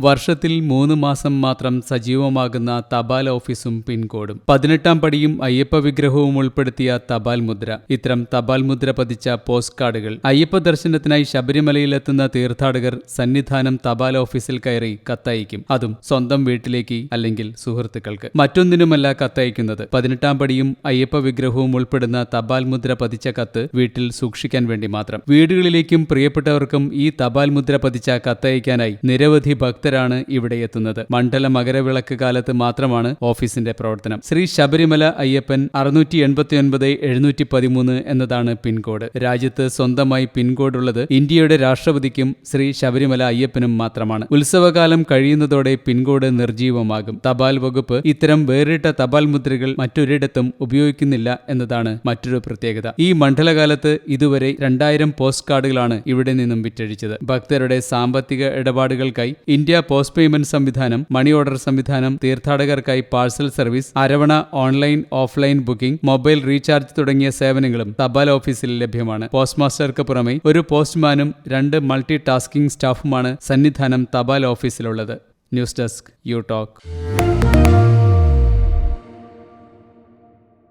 വർഷത്തിൽ മൂന്ന് മാസം മാത്രം സജീവമാകുന്ന തപാൽ ഓഫീസും പിൻകോഡും. പതിനെട്ടാം പടിയും അയ്യപ്പ വിഗ്രഹവും ഉൾപ്പെടുത്തിയ തപാൽ മുദ്ര. ഇത്തരം തപാൽ മുദ്ര പതിച്ച പോസ്റ്റ് കാർഡുകൾ അയ്യപ്പ ദർശനത്തിനായി ശബരിമലയിലെത്തുന്ന തീർത്ഥാടകർ സന്നിധാനം തപാൽ ഓഫീസിൽ കയറി കത്തയക്കും. അതും സ്വന്തം വീട്ടിലേക്ക് അല്ലെങ്കിൽ സുഹൃത്തുക്കൾക്ക്. മറ്റൊന്നിനുമല്ല കത്തയക്കുന്നത്. പതിനെട്ടാം പടിയും അയ്യപ്പ വിഗ്രഹവും ഉൾപ്പെടുന്ന തപാൽ മുദ്ര പതിച്ച കത്ത് വീട്ടിൽ സൂക്ഷിക്കാൻ വേണ്ടി മാത്രം. വീടുകളിലേക്കും പ്രിയപ്പെട്ടവർക്കും ഈ തപാൽ മുദ്ര പതിച്ച കത്തയക്കാനായി നിരവധി ഭക്തരാണ് ഇവിടെ എത്തുന്നത്. മണ്ഡല മകരവിളക്ക് കാലത്ത് മാത്രമാണ് ഓഫീസിന്റെ പ്രവർത്തനം. ശ്രീ ശബരിമല അയ്യപ്പൻ അറുന്നൂറ്റി എൺപത്തി ഒൻപത് എഴുന്നൂറ്റി പതിമൂന്ന് എന്നതാണ് പിൻകോഡ്. രാജ്യത്ത് സ്വന്തമായി പിൻകോഡ് ഉള്ളത് ഇന്ത്യയുടെ രാഷ്ട്രപതിക്കും ശ്രീ ശബരിമല അയ്യപ്പനും മാത്രമാണ്. ഉത്സവകാലം കഴിയുന്നതോടെ പിൻകോഡ് നിർജീവമാകും തപാൽ വകുപ്പ് ഇത്തരം വേറിട്ട തപാൽ മുദ്രകൾ മറ്റൊരിടത്തും ഉപയോഗിക്കുന്നില്ല എന്നതാണ് മറ്റൊരു പ്രത്യേകത. ഈ മണ്ഡലകാലത്ത് ഇതുവരെ രണ്ടായിരം പോസ്റ്റ് കാർഡുകളാണ് ഇവിടെ നിന്നും വിറ്റഴിച്ചത്. ഭക്തരുടെ സാമ്പത്തിക ഇടപാടുകൾക്കായി ഇന്ത്യ പോസ്റ്റ് പേയ്മെന്റ് സംവിധാനം മണി ഓർഡർ സംവിധാനം തീർത്ഥാടകർക്കായി parcel service Aravana online offline booking mobile recharge തുടങ്ങിയ സേവനങ്ങളും തപാൽ ഓഫീസിൽ ലഭ്യമാണ്. പോസ്റ്റ് മാസ്റ്റർക്ക് പുറമെ ഒരു പോസ്റ്റ്മാനും രണ്ട് മൾട്ടി ടാസ്കിംഗ് സ്റ്റാഫുമാണ് സന്നിധാനം തപാൽ ഓഫീസിലുള്ളത്. News desk U talk.